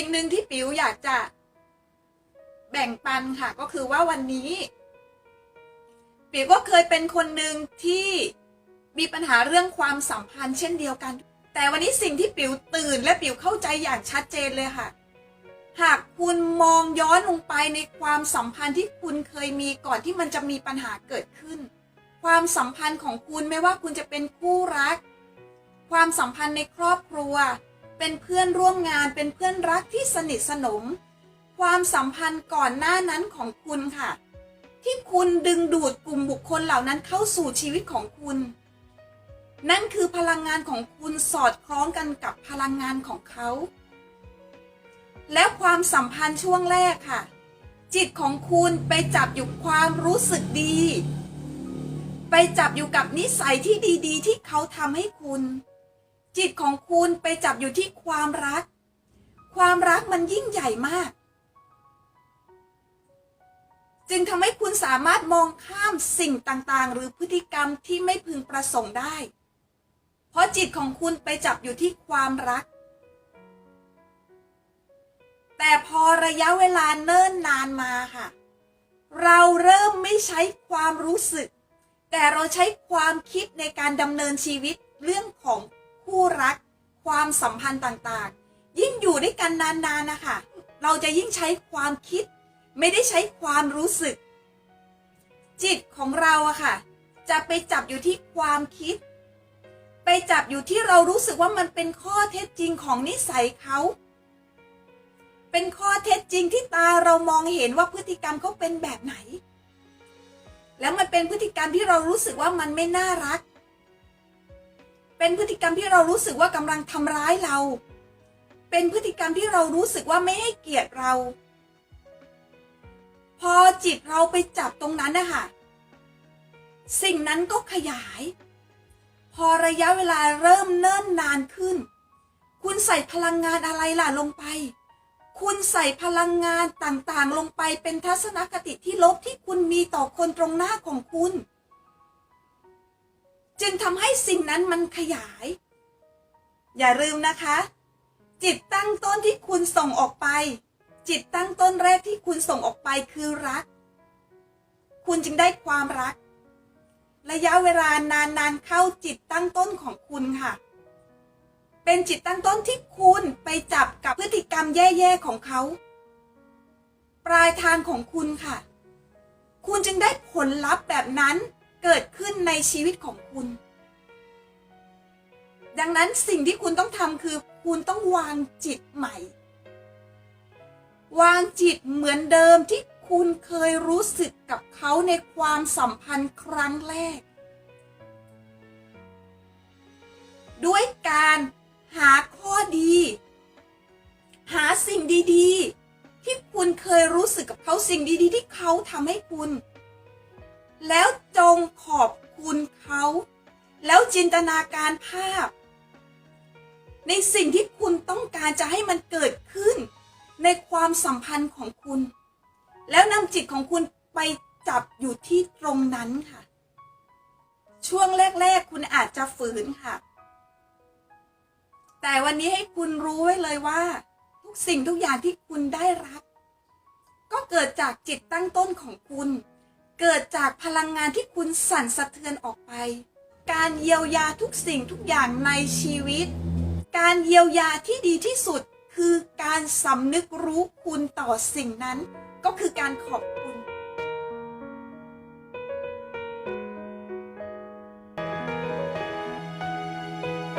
สิ่งหนึ่งที่ปิ๋วอยากจะแบ่งปันค่ะ ก็คือว่าวันนี้ ปิ๋วก็เคยเป็นคนหนึ่งที่มีปัญหาเรื่องความสัมพันธ์เช่นเดียวกัน แต่วันนี้สิ่งที่ปิ๋วตื่นและปิ๋วเข้าใจอย่างชัดเจนเลยค่ะ หากคุณมองย้อนลงไปในความสัมพันธ์ที่คุณเคยมีก่อนที่มันจะมีปัญหาเกิดขึ้น ความสัมพันธ์ของคุณไม่ว่าคุณจะเป็นคู่รัก ความสัมพันธ์ในครอบครัว เป็นเพื่อนร่วมงานเป็นเพื่อนรักที่สนิทสนม ความสัมพันธ์ก่อนหน้านั้นของคุณค่ะ ที่คุณดึงดูดกลุ่มบุคคลเหล่านั้นเข้าสู่ชีวิตของคุณ นั่นคือพลังงานของคุณสอดคล้องกันกับพลังงานของเขา และความสัมพันธ์ช่วงแรกค่ะ จิตของคุณไปจับอยู่ความรู้สึกดี ไปจับอยู่กับนิสัยที่ดี ๆ ที่เขาทำให้คุณ จิตของคุณไปจับอยู่ที่ความรัก ความรักมันยิ่งใหญ่มาก จึงทำให้คุณสามารถมองข้ามสิ่งต่างๆ หรือพฤติกรรมที่ไม่พึงประสงค์ได้ เพราะจิตของคุณไปจับอยู่ที่ความรัก แต่พอระยะเวลาเนิ่นนานมาค่ะ เราเริ่มไม่ใช้ความรู้สึก แต่เราใช้ความคิดในการดำเนินชีวิตเรื่องของ คู่รัก ความสัมพันธ์ต่างๆ ยิ่งอยู่ด้วยกันนานๆนะคะเราจะยิ่งใช้ความคิด ไม่ได้ใช้ความรู้สึก จิตของเราอะค่ะ จะไปจับอยู่ที่ความคิด ไปจับอยู่ที่เรารู้สึกว่ามันเป็นข้อเท็จจริงของนิสัยเขาเป็นข้อเท็จจริงที่ตาเรามองเห็นว่าพฤติกรรมเขาเป็นแบบไหน แล้วมันเป็นพฤติกรรมที่เรารู้สึกว่ามันไม่น่ารัก เป็นพฤติกรรมที่เรารู้สึกว่ากำลังทำร้ายเรา เป็นพฤติกรรมที่เรารู้สึกว่าไม่ให้เกียรติเรา พอจิตเราไปจับตรงนั้นนะคะสิ่งนั้นก็ขยาย พอระยะเวลาเริ่มเนิ่นนานขึ้น คุณใส่พลังงานอะไรล่ะลงไป คุณใส่พลังงานต่างๆ ลงไปเป็นทัศนคติที่ลบที่คุณมีต่อคนตรงหน้าของคุณ จึงทำให้สิ่งนั้นมันขยาย อย่าลืมนะคะ จิตตั้งต้นที่คุณส่งออกไป จิตตั้งต้นแรกที่คุณส่งออกไปคือรัก คุณจึงได้ความรัก ระยะเวลานานๆเข้าจิตตั้งต้นของคุณค่ะ เป็นจิตตั้งต้นที่คุณไปจับกับพฤติกรรมแย่ๆของเขา ปลายทางของคุณค่ะ คุณจึงได้ผลลัพธ์แบบนั้น เกิดขึ้นในชีวิตของคุณ ดังนั้นสิ่งที่คุณต้องทำคือ คุณต้องวางจิตใหม่ วางจิตเหมือนเดิมที่คุณเคยรู้สึกกับเขาในความสัมพันธ์ครั้งแรก ด้วยการหาข้อดี หาสิ่งดี ๆ ที่คุณเคยรู้สึกกับเขาสิ่งดี ๆ ที่เขาทำให้คุณ แล้วจงขอบคุณเขา แล้วจินตนาการภาพ ในสิ่งที่คุณต้องการจะให้มันเกิดขึ้น ในความสัมพันธ์ของคุณ แล้วนำจิตของคุณไปจับอยู่ที่ตรงนั้นค่ะ ช่วงแรก ๆ คุณอาจจะฝืนค่ะ แต่วันนี้ให้คุณรู้ไว้เลยว่า ทุกสิ่งทุกอย่างที่คุณได้รับ ก็เกิดจากจิตตั้งต้นของคุณ เกิดจากพลังงานที่คุณสั่นสะเทือนออกไป การเยียวยาทุกสิ่งทุกอย่างในชีวิต การเยียวยาที่ดีที่สุดคือการสำนึกรู้คุณต่อสิ่งนั้น ก็คือการขอบ